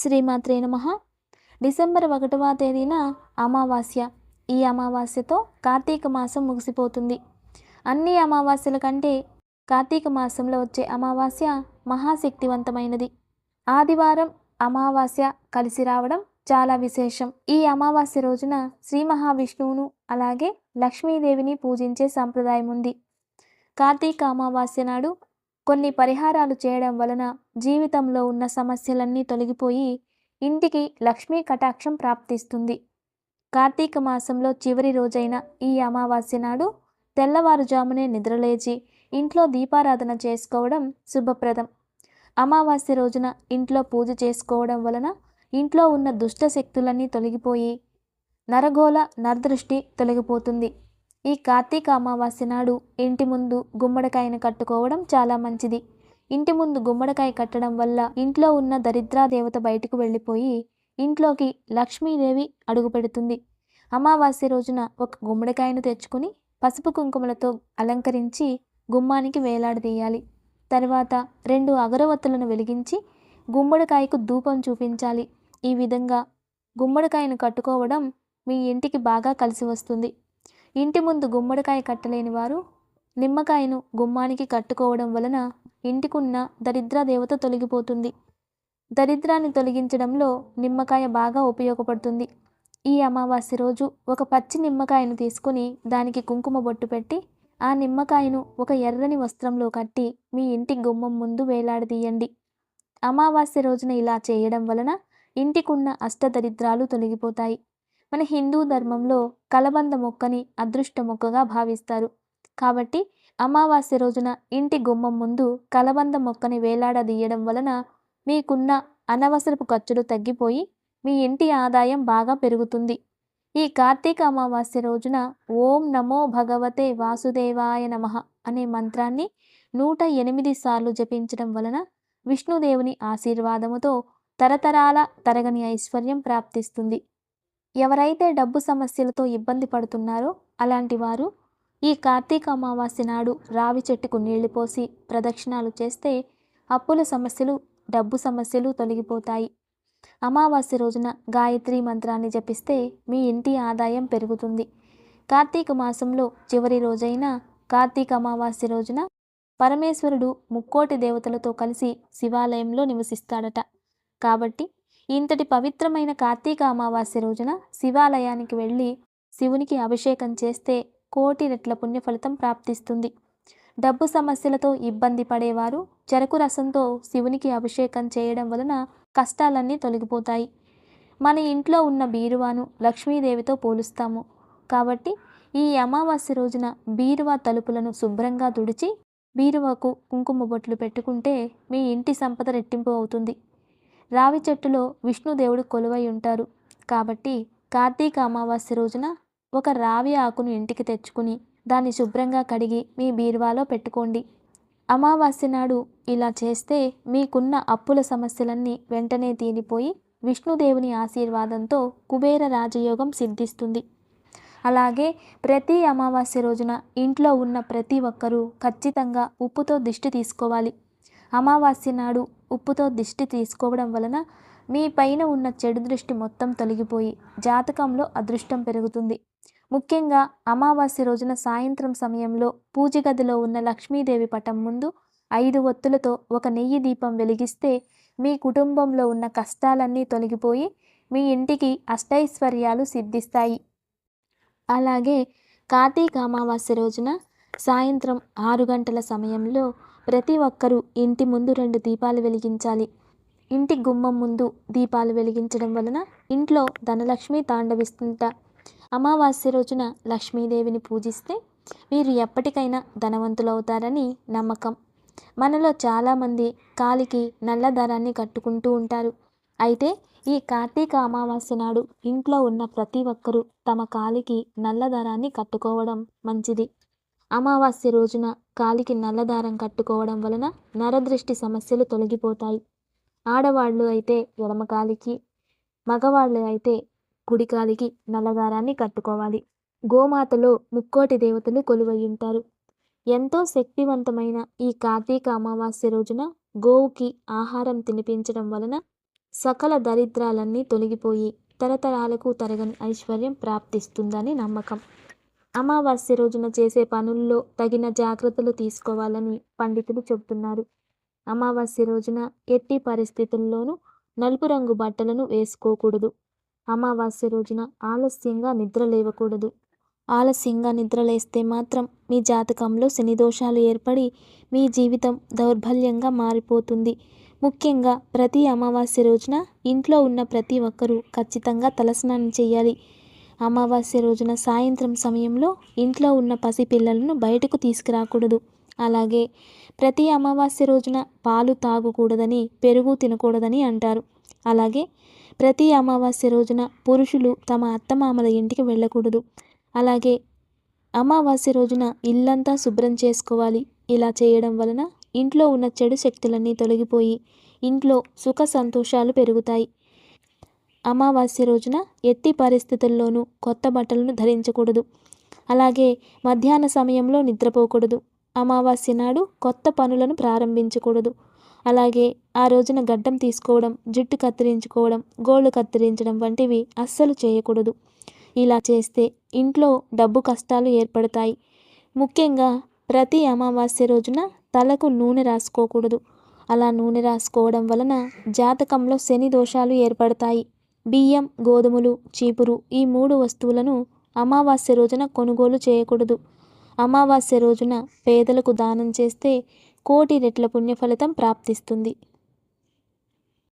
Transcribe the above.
శ్రీమాత్రే నమ. డిసెంబర్ ఒకటవ తేదీన అమావాస్య. ఈ అమావాస్యతో కార్తీక మాసం ముగిసిపోతుంది. అన్ని అమావాస్యల కంటే కార్తీక మాసంలో వచ్చే అమావాస్య మహాశక్తివంతమైనది. ఆదివారం అమావాస్య కలిసి రావడం చాలా విశేషం. ఈ అమావాస్య రోజున శ్రీ మహావిష్ణువును అలాగే లక్ష్మీదేవిని పూజించే సంప్రదాయం ఉంది. కార్తీక అమావాస్య నాడు కొన్ని పరిహారాలు చేయడం వలన జీవితంలో ఉన్న సమస్యలన్నీ తొలగిపోయి ఇంటికి లక్ష్మీ కటాక్షం ప్రాప్తిస్తుంది. కార్తీక మాసంలో చివరి రోజైన ఈ అమావాస్య నాడు తెల్లవారుజామునే నిద్రలేచి ఇంట్లో దీపారాధన చేసుకోవడం శుభప్రదం. అమావాస్య రోజున ఇంట్లో పూజ చేసుకోవడం వలన ఇంట్లో ఉన్న దుష్ట శక్తులన్నీ తొలగిపోయి నరగోళ నరదృష్టి తొలగిపోతుంది. ఈ కార్తీక అమావాస్య నాడు ఇంటి ముందు గుమ్మడికాయను కట్టుకోవడం చాలా మంచిది. ఇంటి ముందు గుమ్మడికాయ కట్టడం వల్ల ఇంట్లో ఉన్న దరిద్రా దేవత బయటకు వెళ్ళిపోయి ఇంట్లోకి లక్ష్మీదేవి అడుగుపెడుతుంది. అమావాస్య రోజున ఒక గుమ్మడికాయను తెచ్చుకుని పసుపు కుంకుమలతో అలంకరించి గుమ్మానికి వేలాడదీయాలి. తర్వాత రెండు అగరవత్తులను వెలిగించి గుమ్మడికాయకు ధూపం చూపించాలి. ఈ విధంగా గుమ్మడికాయను కట్టుకోవడం మీ ఇంటికి బాగా కలిసి వస్తుంది. ఇంటి ముందు గుమ్మడికాయ కట్టలేని వారు నిమ్మకాయను గుమ్మానికి కట్టుకోవడం వలన ఇంటికున్న దరిద్ర దేవత తొలగిపోతుంది. దరిద్రాన్ని తొలగించడంలో నిమ్మకాయ బాగా ఉపయోగపడుతుంది. ఈ అమావాస్య రోజు ఒక పచ్చి నిమ్మకాయను తీసుకుని దానికి కుంకుమ బొట్టు పెట్టి ఆ నిమ్మకాయను ఒక ఎర్రని వస్త్రంలో కట్టి మీ ఇంటి గుమ్మం ముందు వేలాడదీయండి. అమావాస్య రోజున ఇలా చేయడం వలన ఇంటికున్న అష్టదరిద్రాలు తొలగిపోతాయి. మన హిందూ ధర్మంలో కలబంద మొక్కని అదృష్ట మొక్కగా భావిస్తారు. కాబట్టి అమావాస్య రోజున ఇంటి గుమ్మం ముందు కలబంద మొక్కని వేలాడదీయడం వలన మీకున్న అనవసరపు ఖర్చులు తగ్గిపోయి మీ ఇంటి ఆదాయం బాగా పెరుగుతుంది. ఈ కార్తీక అమావాస్య రోజున ఓం నమో భగవతే వాసుదేవాయ నమః అనే మంత్రాన్ని నూట ఎనిమిది సార్లు జపించడం వలన విష్ణుదేవుని ఆశీర్వాదముతో తరతరాల తరగని ఐశ్వర్యం ప్రాప్తిస్తుంది. ఎవరైతే డబ్బు సమస్యలతో ఇబ్బంది పడుతున్నారో అలాంటి వారు ఈ కార్తీక అమావాస్య నాడు రావి చెట్టుకు నీళ్ళు పోసి ప్రదక్షిణాలు చేస్తే అప్పుల సమస్యలు డబ్బు సమస్యలు తొలగిపోతాయి. అమావాస్య రోజున గాయత్రి మంత్రాన్ని జపిస్తే మీ ఇంటి ఆదాయం పెరుగుతుంది. కార్తీక మాసంలో చివరి రోజైన కార్తీక అమావాస్య రోజున పరమేశ్వరుడు ముక్కోటి దేవతలతో కలిసి శివాలయంలో నివసిస్తాడట. కాబట్టి ఇంతటి పవిత్రమైన కార్తీక అమావాస్య రోజున శివాలయానికి వెళ్ళి శివునికి అభిషేకం చేస్తే కోటి రెట్ల పుణ్యఫలితం ప్రాప్తిస్తుంది. డబ్బు సమస్యలతో ఇబ్బంది పడేవారు చెరకు రసంతో శివునికి అభిషేకం చేయడం వలన కష్టాలన్నీ తొలగిపోతాయి. మన ఇంట్లో ఉన్న బీరువాను లక్ష్మీదేవితో పోలుస్తాము. కాబట్టి ఈ అమావాస్య రోజున బీరువా తలుపులను శుభ్రంగా తుడిచి బీరువాకు కుంకుమ బొట్లు పెట్టుకుంటే మీ ఇంటి సంపద రెట్టింపు అవుతుంది. రావి చెట్టులో విష్ణుదేవుడు కొలువై ఉంటారు. కాబట్టి కార్తీక అమావాస్య రోజున ఒక రావి ఆకును ఇంటికి తెచ్చుకుని దాన్ని శుభ్రంగా కడిగి మీ బీరువాలో పెట్టుకోండి. అమావాస్య నాడు ఇలా చేస్తే మీకున్న అప్పుల సమస్యలన్నీ వెంటనే తీరిపోయి విష్ణుదేవుని ఆశీర్వాదంతో కుబేర రాజయోగం సిద్ధిస్తుంది. అలాగే ప్రతి అమావాస్య రోజున ఇంట్లో ఉన్న ప్రతి ఒక్కరూ ఖచ్చితంగా ఉప్పుతో దిష్టి తీసుకోవాలి. అమావాస్య నాడు ఉప్పుతో దిష్టి తీసుకోవడం వలన మీ పైన ఉన్న చెడు దృష్టి మొత్తం తొలగిపోయి జాతకంలో అదృష్టం పెరుగుతుంది. ముఖ్యంగా అమావాస్య రోజున సాయంత్రం సమయంలో పూజ గదిలో ఉన్న లక్ష్మీదేవి పటం ముందు ఐదు ఒత్తులతో ఒక నెయ్యి దీపం వెలిగిస్తే మీ కుటుంబంలో ఉన్న కష్టాలన్నీ తొలగిపోయి మీ ఇంటికి అష్టైశ్వర్యాలు సిద్ధిస్తాయి. అలాగే కార్తీక అమావాస్య రోజున సాయంత్రం ఆరు గంటల సమయంలో ప్రతి ఒక్కరూ ఇంటి ముందు రెండు దీపాలు వెలిగించాలి. ఇంటి గుమ్మం ముందు దీపాలు వెలిగించడం వలన ఇంట్లో ధనలక్ష్మి తాండవిస్తుంట. అమావాస్య రోజున లక్ష్మీదేవిని పూజిస్తే మీరు ఎప్పటికైనా ధనవంతులవుతారని నమ్మకం. మనలో చాలామంది కాలికి నల్ల దారాన్ని కట్టుకుంటూ ఉంటారు. అయితే ఈ కార్తీక అమావాస్య నాడు ఇంట్లో ఉన్న ప్రతి ఒక్కరూ తమ కాలికి నల్ల దారాన్ని కట్టుకోవడం మంచిది. అమావాస్య రోజున కాలికి నల్లదారం కట్టుకోవడం వలన నరదృష్టి సమస్యలు తొలగిపోతాయి. ఆడవాళ్ళు అయితే ఎడమ కాలికి మగవాళ్ళు అయితే కుడి కాలికి నల్లదారాన్ని కట్టుకోవాలి. గోమాతలో ముక్కోటి దేవతలు కొలువై ఉంటారు. ఎంతో శక్తివంతమైన ఈ కార్తీక అమావాస్య రోజున గోవుకి ఆహారం తినిపించడం వలన సకల దరిద్రాలన్నీ తొలగిపోయి తరతరాలకు తరగని ఐశ్వర్యం ప్రాప్తిస్తుందని నమ్మకం. అమావాస్య రోజున చేసే పనుల్లో తగిన జాగ్రత్తలు తీసుకోవాలని పండితులు చెబుతున్నారు. అమావాస్య రోజున ఎట్టి పరిస్థితుల్లోనూ నలుపు రంగు బట్టలను వేసుకోకూడదు. అమావాస్య రోజున ఆలస్యంగా నిద్ర లేవకూడదు. ఆలస్యంగా నిద్రలేస్తే మాత్రం మీ జాతకంలో శని దోషాలు ఏర్పడి మీ జీవితం దౌర్బల్యంగా మారిపోతుంది. ముఖ్యంగా ప్రతి అమావాస్య రోజున ఇంట్లో ఉన్న ప్రతి ఒక్కరూ ఖచ్చితంగా తలస్నానం చేయాలి. అమావాస్య రోజున సాయంత్రం సమయంలో ఇంట్లో ఉన్న పసిపిల్లలను బయటకు తీసుకురాకూడదు. అలాగే ప్రతి అమావాస్య రోజున పాలు తాగకూడదని పెరుగు తినకూడదని అంటారు. అలాగే ప్రతి అమావాస్య రోజున పురుషులు తమ అత్తమామల ఇంటికి వెళ్ళకూడదు. అలాగే అమావాస్య రోజున ఇల్లంతా శుభ్రం చేసుకోవాలి. ఇలా చేయడం వలన ఇంట్లో ఉన్న చెడు శక్తులన్నీ తొలగిపోయి ఇంట్లో సుఖ సంతోషాలు పెరుగుతాయి. అమావాస్య రోజున ఎట్టి పరిస్థితుల్లోనూ కొత్త బట్టలను ధరించకూడదు. అలాగే మధ్యాహ్న సమయంలో నిద్రపోకూడదు. అమావాస్య నాడు కొత్త పనులను ప్రారంభించకూడదు. అలాగే ఆ రోజున గడ్డం తీసుకోవడం జుట్టు కత్తిరించుకోవడం గోళ్ళు కత్తిరించడం వంటివి అస్సలు చేయకూడదు. ఇలా చేస్తే ఇంట్లో డబ్బు కష్టాలు ఏర్పడతాయి. ముఖ్యంగా ప్రతి అమావాస్య రోజున తలకు నూనె రాసుకోకూడదు. అలా నూనె రాసుకోవడం వలన జాతకంలో శని దోషాలు ఏర్పడతాయి. బియ్యం గోధుమలు చీపురు ఈ మూడు వస్తువులను అమావాస్య రోజున కొనుగోలు చేయకూడదు. అమావాస్య రోజున పేదలకు దానం చేస్తే కోటి రెట్ల పుణ్యఫలితం ప్రాప్తిస్తుంది.